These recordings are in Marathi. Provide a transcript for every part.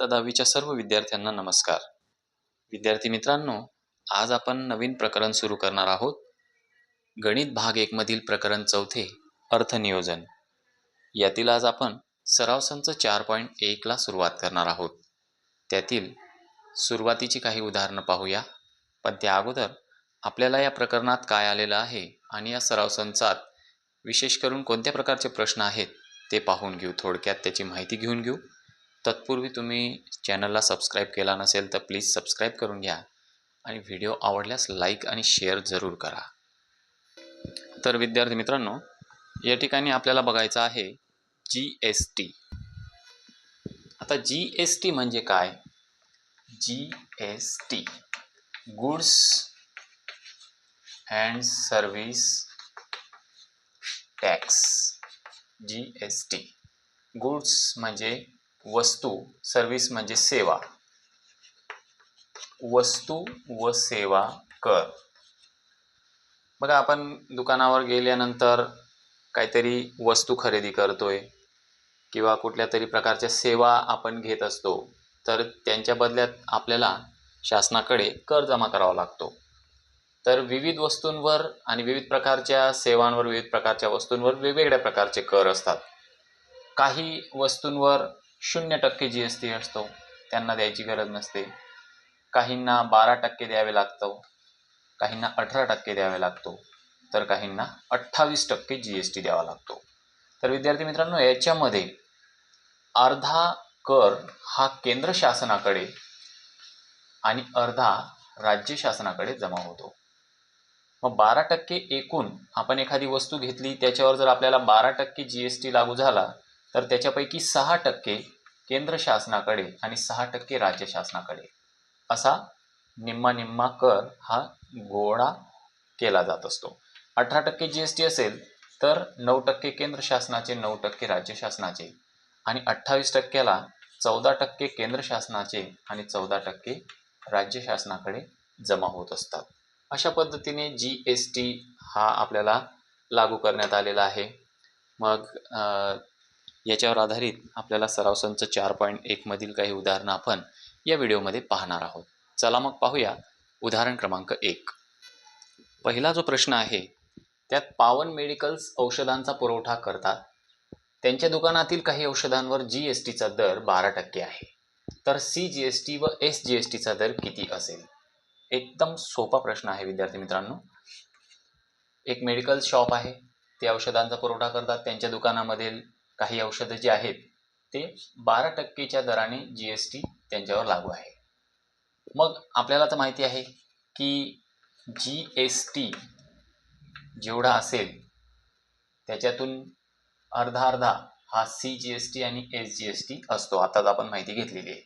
इयत्ता दहावीच्या सर्व विद्यार्थ्यांना नमस्कार. विद्यार्थी मित्रांनो आज आपण नवीन प्रकरण सुरू करणार आहोत. गणित भाग एकमधील प्रकरण चौथे अर्थनियोजन. यातील आज आपण सराव संच चार पॉईंट एकला सुरुवात करणार आहोत. त्यातील सुरुवातीची काही उदाहरणं पाहूया. पण त्या अगोदर आपल्याला या प्रकरणात काय आलेलं आहे आणि या सराव संचात विशेष करून कोणत्या प्रकारचे प्रश्न आहेत ते पाहून घेऊ. थोडक्यात त्याची माहिती घेऊन घेऊ. तत्पूर्वी तुम्ही चॅनलला सबस्क्राईब केला नसेल तर प्लीज सबस्क्राईब करून घ्या आणि व्हिडिओ आवडल्यास लाईक आणि शेअर जरूर करा. तर विद्यार्थी मित्रांनो या ठिकाणी आपल्याला बघायचं आहे जी एस टी आता जी एस टी म्हणजे काय? G S T goods and service tax G S T goods म्हणजे वस्तू सर्व्हिस म्हणजे सेवा. वस्तू व सेवा कर. बघा आपण दुकानावर गेल्यानंतर काहीतरी वस्तू खरेदी करतोय किंवा कुठल्या तरी प्रकारच्या सेवा आपण घेत असतो तर त्यांच्या बदल्यात आपल्याला शासनाकडे कर जमा करावा लागतो. तर विविध वस्तूंवर आणि विविध प्रकारच्या सेवांवर विविध प्रकारच्या वस्तूंवर वेगवेगळ्या प्रकारचे कर असतात. काही वस्तूंवर शून्य टक्के जी एस टी असतो. त्यांना द्यायची गरज नसते. काहींना बारा टक्के द्यावे लागतं. काहींना अठरा टक्के द्यावे लागतो. तर काहींना अठ्ठावीस टक्के जी एस टी द्यावा लागतो. तर विद्यार्थी मित्रांनो याच्यामध्ये अर्धा कर हा केंद्र शासनाकडे आणि अर्धा राज्य शासनाकडे जमा होतो. मग बारा टक्के एकूण आपण एखादी वस्तू घेतली त्याच्यावर जर आपल्याला बारा टक्के जी एस टी लागू झाला तर त्याच्यापैकी सहा टक्के केंद्र शासनाकडे आणि सहा टक्के राज्य शासनाकडे. असा निम्मा निम्मा कर हा गोळा केला जात असतो. अठरा टक्के जी एस टी असेल तर नऊ टक्के केंद्र शासनाचे नऊ टक्के राज्य शासनाचे आणि अठ्ठावीस टक्क्याला चौदा टक्के केंद्र शासनाचे आणि चौदा टक्के राज्य शासनाकडे जमा होत असतात. अशा पद्धतीने जी एस टी हा आपल्याला लागू करण्यात आलेला आहे. मग याच्यावर आधारित आपल्याला सराव संच चार पॉईंट एकमधील काही उदाहरणं आपण या व्हिडिओमध्ये पाहणार आहोत. चला मग पाहूया उदाहरण क्रमांक एक. पहिला जो प्रश्न आहे त्यात पावन मेडिकल्स औषधांचा पुरवठा करतात. त्यांच्या दुकानातील काही औषधांवर जी एस टीचा दर बारा टक्के आहे. तर सी जी एस टी व एस जी एस टीचा दर किती असेल? एकदम सोपा प्रश्न आहे विद्यार्थी मित्रांनो. एक मेडिकल शॉप आहे ते औषधांचा पुरवठा करतात. त्यांच्या दुकानामधील काही औषधं जी आहेत ते बारा टक्केच्या दराने जी एस टी त्यांच्यावर लागू आहे. मग आपल्याला तर माहिती आहे की जी एस टी जेवढा असेल त्याच्यातून अर्धा अर्धा हा सी जी एस टी आणि एस जी एस टी असतो. आताच आपण माहिती घेतलेली आहे.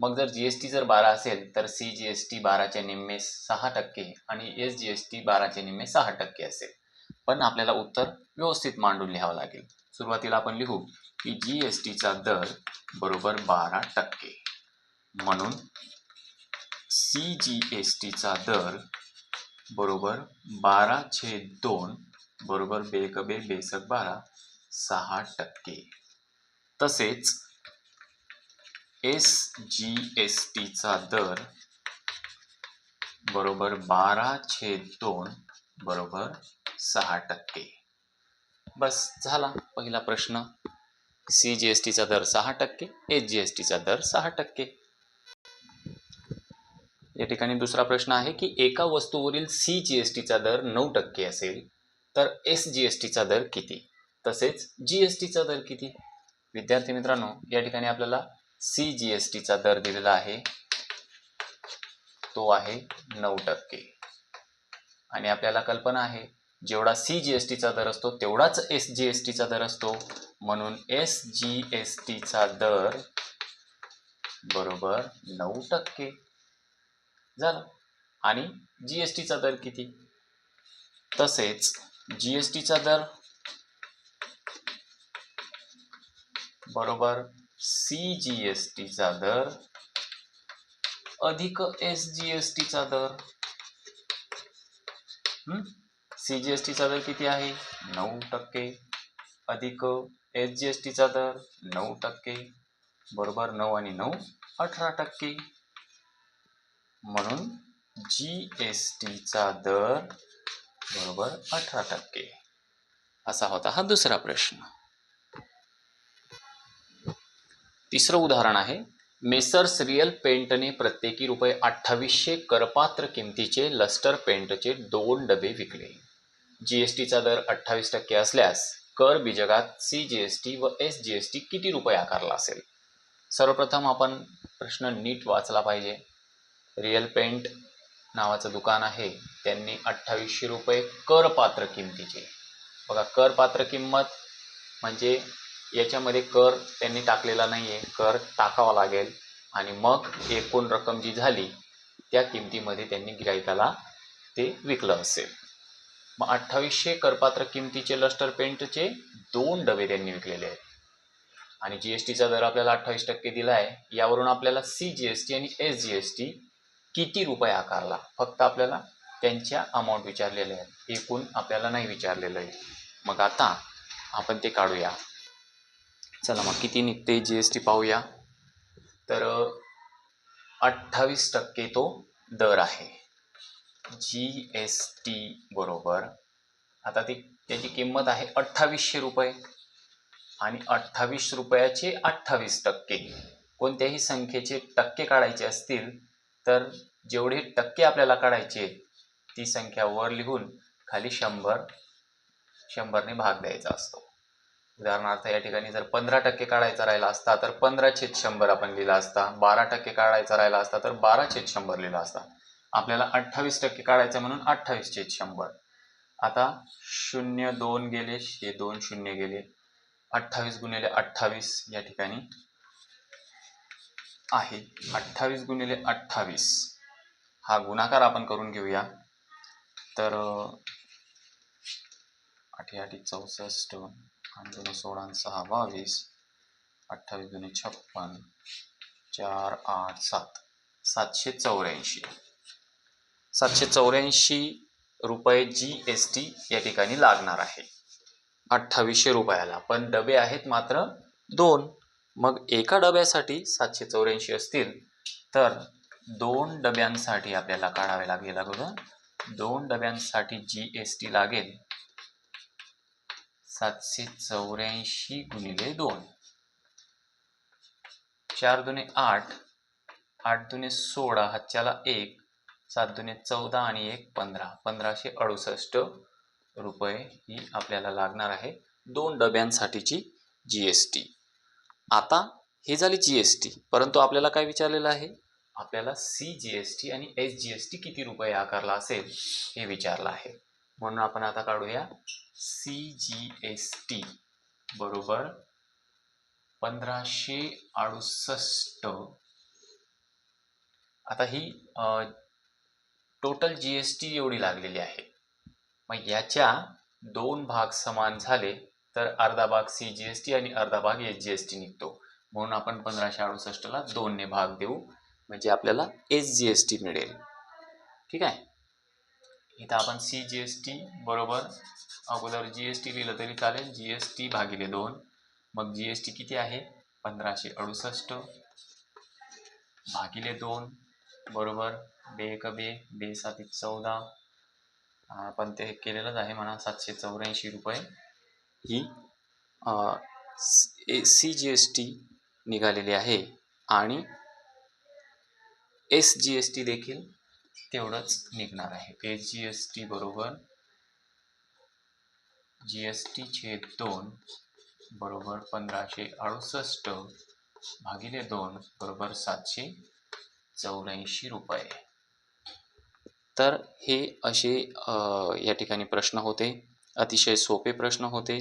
मग जर जी एस टी जर बारा असेल तर सी जी एस टी बाराचे निम्मे सहा टक्के आणि एस जी एस टी बाराचे निम्मे सहा टक्के असेल. पण आपल्याला उत्तर व्यवस्थित मांडून लिहावं लागेल. सुरुवातीला आपण लिहू की जी एस टीचा दर बरोबर बारा टक्के. म्हणून सी जी एस टीचा दर बरोबर बारा छेद दोन बरोबर बेकबे बेसक बारा सहा टक्के. तसेच एस जी एस टीचा दर बरोबर बारा छेद दोन बरोबर सहा टक्के. बस झाला पहिला प्रश्न. सी जी एस टीचा दर सहा टक्के एस जी एस टीचा दर सहा टक्के. या ठिकाणी दुसरा प्रश्न आहे की एका वस्तूवरील सी जी एस टीचा दर नऊ टक्के असेल तर एस जी एस टीचा दर किती? तसेच जी एस टीचा दर किती? विद्यार्थी मित्रांनो या ठिकाणी आपल्याला सी जी एस टीचा दर दिलेला आहे. तो आहे नऊ टक्के. आणि आपल्याला कल्पना आहे जेवढा सी जी एस टीचा दर असतो तेवढाच एस जी एस टीचा दर असतो. म्हणून एस जी एस टीचा दर बरोबर नऊ टक्के. झालं. आणि जी एस टीचा दर किती? तसेच जी एस टीचा दर बरोबर सी जी एस टीचा दर अधिक एस जी एस टीचा दर. सी जी एस टीचा दर किती आहे? नऊ टक्के. अधिक एस जी एस टीचा दर नऊ टक्के. बरोबर नऊ आणि नऊ अठरा टक्के. म्हणून जी एस टीचा दर बरोबर अठरा टक्के. असा होता हा दुसरा प्रश्न. तिसरं उदाहरण आहे. मेसर्स रियल पेंटने प्रत्येकी रुपये अठ्ठावीसशे करपात्र किमतीचे लस्टर पेंटचे दोन डबे विकले. जी एस टीचा दर अठ्ठावीस टक्के असल्यास कर बीजगात सी जी एस टी व एस जी एस टी किती रुपये आकारला असेल? सर्वप्रथम आपण प्रश्न नीट वाचला पाहिजे. रिअल पेंट नावाचं दुकान आहे. त्यांनी अठ्ठावीसशे रुपये करपात्र किमतीचे. बघा करपात्र किंमत म्हणजे याच्यामध्ये कर त्यांनी टाकलेला नाही आहे कर टाकावा लागेल आणि मग एकूण रक्कम जी झाली त्या किमतीमध्ये त्यांनी गिरायकाला ते विकलं असेल. मग अठ्ठावीसशे करपात्र किमतीचे लस्टर पेंटचे दोन डबे त्यांनी विकलेले आहेत. आणि जी एस टीचा दर आपल्याला अठ्ठावीस टक्के दिला आहे यावरून आपल्याला सी जी एस टी आणि एस जी एस टी किती रुपये आकारला? फक्त आपल्याला त्यांच्या अमाऊंट विचारलेल्या आहेत. एकूण आपल्याला नाही विचारलेलं आहे. मग आता आपण ते काढूया. चला मग किती निघते जी एस टी पाहूया. तर अठ्ठावीस टक्के तो दर आहे. जी एस टी बरोबर. आता ती त्याची किंमत आहे अठ्ठावीसशे रुपये. आणि अठ्ठावीस रुपयाचे अठ्ठावीस टक्के. कोणत्याही संख्येचे टक्के काढायचे असतील तर जेवढे टक्के आपल्याला काढायचे ती संख्या वर लिहून खाली शंभर शंभरने भाग द्यायचा असतो. उदाहरणार्थ या ठिकाणी जर पंधरा टक्के काढायचा राहिला असता तर पंधरा छेद शंभर आपण लिहिला असता. बारा टक्के काढायचा राहिला असता तर बारा छेद शंभर लिहिला असता. आपल्याला अठ्ठावीस टक्के काढायचं म्हणून अठ्ठावीसचे शंभर. आता शून्य दोन गेले हे दोन शून्य गेले. अठ्ठावीस गुणिले अठ्ठावीस या ठिकाणी आहे. अठ्ठावीस गुणिले अठ्ठावीस. हा गुणाकार आपण करून घेऊया. तर आठी चौसष्ट आणि दोन सोळा सहा बावीस. अठ्ठावीस दोन छप्पन चार आठ सात. सातशे चौऱ्याऐंशी. सातशे चौऱ्याऐंशी रुपये जी एस टी या ठिकाणी लागणार आहे. अठ्ठावीसशे रुपयाला. पण डबे आहेत मात्र दोन. मग एका डब्यासाठी सातशे चौऱ्याऐंशी असतील तर दोन डब्यांसाठी आपल्याला काढावे लागेल अगोदर. दोन डब्यांसाठी जी एस टी लागेल सातशे चौऱ्याऐंशी गुणिले दोन. चार दुने आठ आठ दुने सोळा हातच्याला एक सात दुने चौदा आणि एक पंधरा. पंधराशे अडुसष्ट रुपये ही आपल्याला लागणार आहे दोन डब्यांसाठीची जी एस टी. आता हे झाली जी एस टी. परंतु आपल्याला काय विचारलेलं आहे? आपल्याला सी जी एस टी आणि एस जी एस टी किती रुपये आकारला असेल हे विचारलं आहे. म्हणून आपण आता काढूया. सी जी एस टी बरोबर पंधराशे अडुसष्ट. आता ही टोटल जी एस टी एवढी लागलेली आहे. मग याच्या दोन भाग समान झाले तर अर्धा भाग सी जी एस टी आणि अर्धा भाग एस जी एस टी निघतो. म्हणून आपण पंधराशे अडुसष्टला दोनने भाग देऊ म्हणजे आपल्याला एस जी एस टी मिळेल. ठीक आहे? इथं आपण सी जी एस टी बरोबर अगोदर जी एस टी लिहिलं तरी चालेल. जी एस टी भागिले दोन मग जी एस टी किती आहे? पंधराशे अडुसष्ट. भागिले दोन बरोबर बे एक बे बे सात एक चौदा. आपण ते केलेलंच आहे म्हणा सातशे चौऱ्याऐंशी रुपये. ही सी जी एस टी निघालेली आहे. आणि एस जी एस टी देखील तेवढंच निघणार आहे. एस जी एस टी बरोबर जी एस टी छेद दोन बरोबर पंधराशे अडुसष्ट भागिले दोन बरोबर सातशे चौऱ्याऐंशी रुपये. तर हे असे या ठिकाणी प्रश्न होते. अतिशय सोपे प्रश्न होते.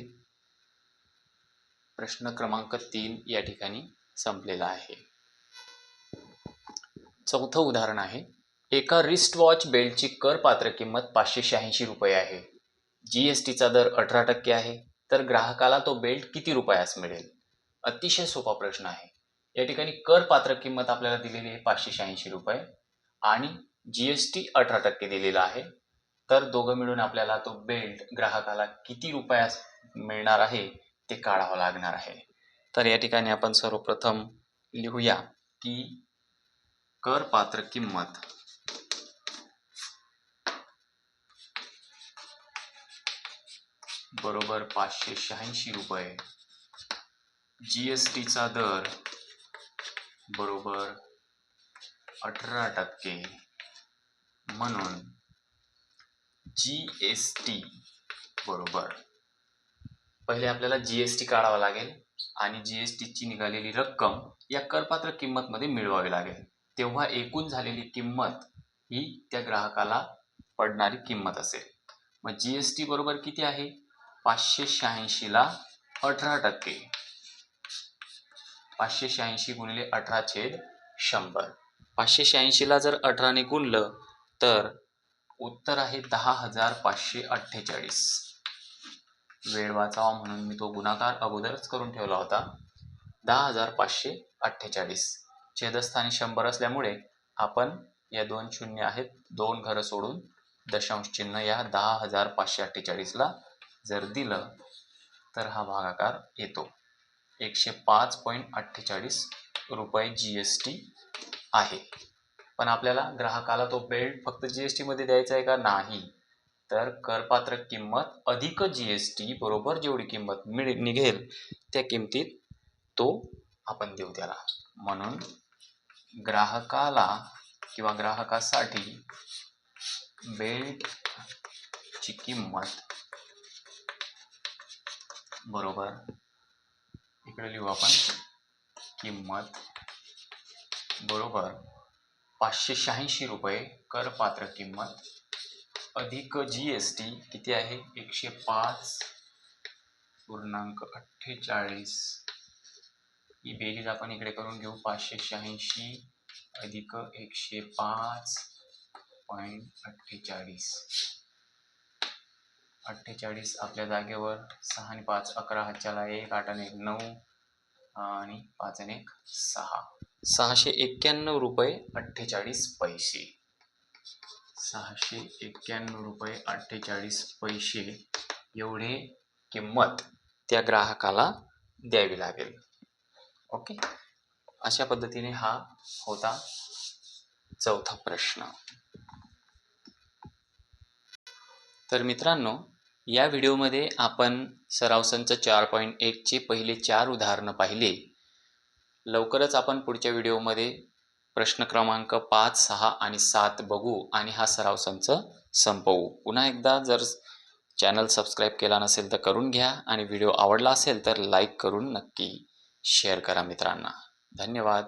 प्रश्न क्रमांक तीन या ठिकाणी संपलेला आहे. चौथं उदाहरण आहे. एका रिस्ट वॉच बेल्टची करपात्र किंमत पाचशे शहाऐंशी रुपये आहे. जी एस टीचा दर अठरा टक्के आहे. तर ग्राहकाला तो बेल्ट किती रुपयास मिळेल? अतिशय सोपा प्रश्न आहे. या ठिकाणी करपात्र किंमत आपल्याला दिलेली आहे पाचशे शहाऐंशी रुपये. आणि जी एस टी अठरा टक्के दिलेला आहे. तर दोघं मिळून आपल्याला तो बेल्ट ग्राहकाला किती रुपयास मिळणार आहे ते काढावं लागणार आहे. तर या ठिकाणी आपण सर्वप्रथम लिहूया की करपात्र किंमत. बरोबर पाचशे शहाऐंशी रुपये. जी एस टीचा दर बरोबर अठरा टक्के. म्हणून जी एस टी बरोबर. पहिले आपल्याला जी एस टी काढावा लागेल आणि जी एस टीची निघालेली रक्कम या करपात्र किंमतमध्ये मिळवावी लागेल. तेव्हा एकूण झालेली किंमत ही त्या ग्राहकाला पडणारी किंमत असेल. मग जी एस टी बरोबर किती आहे? पाचशे शहाऐंशीला अठरा टक्के. पाचशे शहाऐंशी गुणिले अठरा छेद शंभर. पाचशे शहाऐंशीला जर अठराने गुणलं तर उत्तर आहे दहा हजार पाचशे अठ्ठेचाळीस. वेळ वाचावा म्हणून मी तो गुणाकार अगोदरच करून ठेवला होता. दहा हजार पाचशे अठ्ठेचाळीस. छेदस्थानी शंभर असल्यामुळे आपण या दोन शून्य आहेत दोन घरं सोडून दशांश चिन्ह या दहा हजार पाचशे अठ्ठेचाळीसला जर दिलं तर हा भागाकार येतो. एकशे पाच पॉईंट अठ्ठेचाळीस रुपये जी एस टी आहे. पण आपल्याला ग्राहकाला तो बेल्ट फक्त जी एस टीमध्ये द्यायचा आहे का? नाही. तर करपात्र किंमत अधिक जी एस टी बरोबर जेवढी किंमत मिळ निघेल त्या किमतीत तो आपण देऊ त्याला. म्हणून ग्राहकाला किंवा ग्राहकासाठी बेल्टची किंमत बरोबर इकडे लिहू आपण किंमत बरोबर पाचशे शहाऐंशी रुपये करपात्र किंमत. अधिक जी एस टी किती आहे? एकशे पाच पूर्णांक अठ्ठेचाळीस. ही बेरीज आपण इकडे करून घेऊ. पाचशे शहाऐंशी अधिक एकशे पाच पॉईंट अठ्ठेचाळीस. अठ्ठेचाळीस आपल्या जागेवर सहा आणि पाच अकरा हातच्याला एक आठ आणि एक नऊ आणि पाच आणि एक सहा. सहाशे एक्क्याण्णव रुपये अठ्ठेचाळीस पैसे. सहाशे एक्क्याण्णव रुपये अठ्ठेचाळीस पैसे एवढे किंमत त्या ग्राहकाला द्यावी लागेल. ओके? अशा पद्धतीने हा होता चौथा प्रश्न. तर मित्रांनो या व्हिडिओमध्ये आपण सराव संच चार पॉईंट एकचे पहिले चार उदाहरणं पाहिले. लवकरच आपण पुढच्या व्हिडिओमध्ये प्रश्न क्रमांक पाच सहा आणि सात बघू आणि हा सराव संच संपवू. पुन्हा एकदा जर चॅनल सबस्क्राईब केला नसेल तर करून घ्या आणि व्हिडिओ आवडला असेल तर लाईक करून नक्की शेअर करा मित्रांना. धन्यवाद.